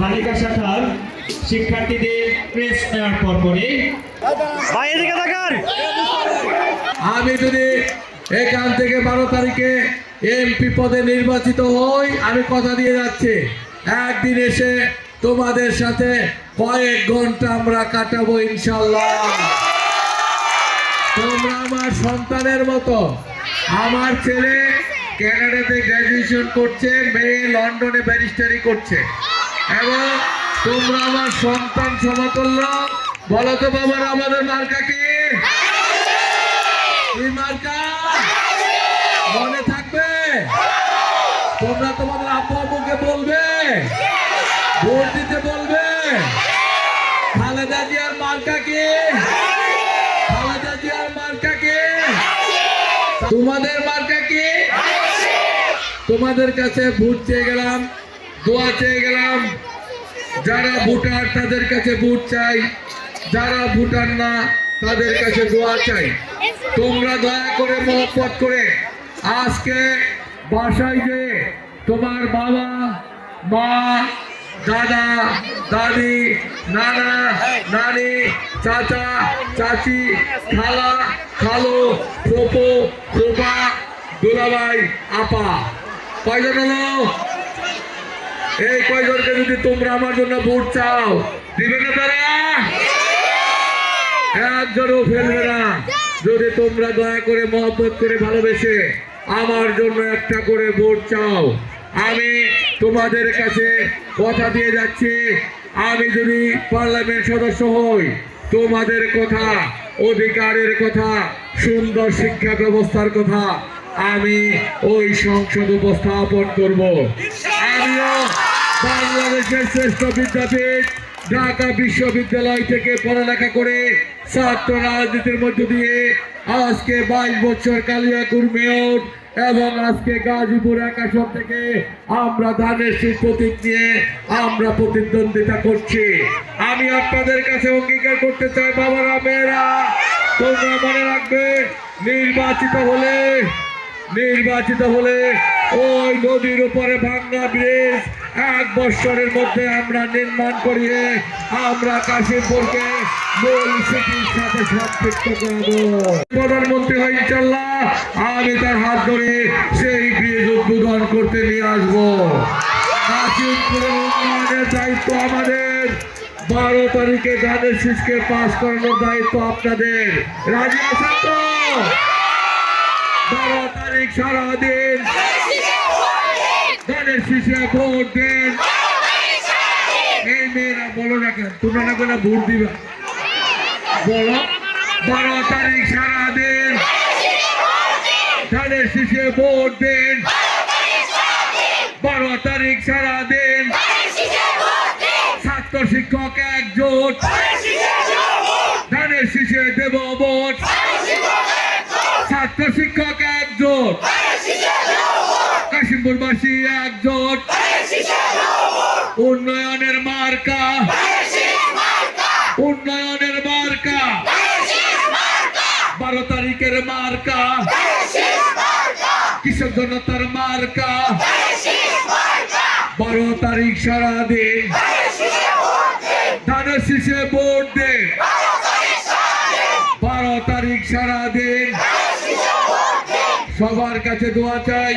বালিকা শাখার শিক্ষার্থীদের প্রেস নেওয়ার পর পরে ভাই এদিকে তাকান। আমি যদি এখান থেকে বারো তারিখে এমপি পদে নির্বাচিত হই। আমি কথা দিয়ে যাচ্ছি। একদিন এসে তোমাদের সাথে কয়েক ঘণ্টা আমরা কাটাবো ইনশাল্লাহ তোমরা আমার সন্তানের মতো। আমার ছেলে ক্যানাডাতে গ্র্যাজুয়েশন করছে মেয়ে লন্ডনে ব্যারিস্টারি করছে। এবং তোমরা আমার সন্তান সমতুল্য বলো তো বাবার, আমাদের মার্কা কি? মনে থাকবে? তোমরা তোমাদের আব্বু আব্বুকে বলবে? ভোট দিতে বলবে? খালেদা জিয়ার মার্কা কি? খালেদা জিয়ার মার্কা কি? তোমাদের মার্কা কি? তোমাদের কাছে ভোট চেয়ে গেলাম। দোয়া চেয়ে গেলাম। যারা ভোটার, তাদের কাছে ভোট চাই। যারা ভোটার না, তাদের কাছে দোয়া চাই। তোমরা দয়া করে মহব্বত করে আজকে বাসায় যে তোমার বাবা, মা, দাদা, দাদি, নানা, নানি, চাচা, চাচি, খালা, খালো প্রপো প্রভা দুলাভাই, আপা। কয়জন হলো? এই কয়জনকে যদি তোমরা আমার জন্য ভোট চাও, দিবে না তারা? একজনও ফেলবে না। যদি তোমরা দয়া করে মহব্বত করে ভালোবেসে আমার জন্য একটা করে ভোট চাও, আমি তোমাদের কাছে কথা দিয়ে যাচ্ছি। আমি যদি পার্লামেন্ট সদস্য হই, তোমাদের কথা, অধিকারের কথা, সুন্দর শিক্ষা ব্যবস্থার কথা আমি ওই সংসদ উপস্থাপন করব। আমিও বাংলাদেশের শ্রেষ্ঠ বিদ্যাপীঠ, ঢাকা বিশ্ববিদ্যালয় থেকে পড়ালেখা করে ছাত্র রাজনীতির মধ্য দিয়ে আজকে বাইশ বছর কালিয়াকুর মেয়র এবং আজকে গাজীপুর আকাশন থেকে আমরা ধানের শীত প্রতীক নিয়ে আমরা প্রতিদ্বন্দ্বিতা করছি। আমি আপনাদের কাছে অঙ্গীকার করতে চাই, বাবারা, মেয়েরা, তোমরা মনে রাখবে, নির্বাচিত হলে নির্বাচিত হলে ওই নদীর উপরে ভাঙ্গা ব্রিজ, এক বছরের মধ্যে আমরা নির্মাণ করিয়ে আমরা কাশিমপুরকে মূল সিটির সাথে সম্পৃক্ত করব। প্রধানমন্ত্রী হয় ইনশাল্লাহ আমি তার হাত ধরে সেই ব্রিজ উদ্বোধন করতে নিয়ে আসব। কাশিমপুরের উন্নয়নের দায়িত্ব আমাদের। বারো তারিখে গানের শিষকে পাশ করানোর দায়িত্ব আপনাদের। রাজি আছেন তো? বারো তারিখ সারাদিন ধানের শীষে ভোট দেন। এই মেয়েরা, বলো না কেন, তোমরা না কেন ভোট দিবা? বলো, বারো তারিখ সারাদিন ধানের শীষে ভোট দেন। বারো তারিখ সারাদিন ছাত্র শিক্ষক একজোট। ধানের শীষে দেব ভোট। ছাত্র শিক্ষক একজোট। কাশিমপুরবাসী উন্নয়নের মার্কা। উন্নয়নের মার্কা। বারো তারিখের মার্কা। কৃষক জনতার মার্কা? বারো তারিখ সারাদিন ধানের শীষে ভোট দে। বারো তারিখ সারাদিন সবার কাছে দোয়া চাই।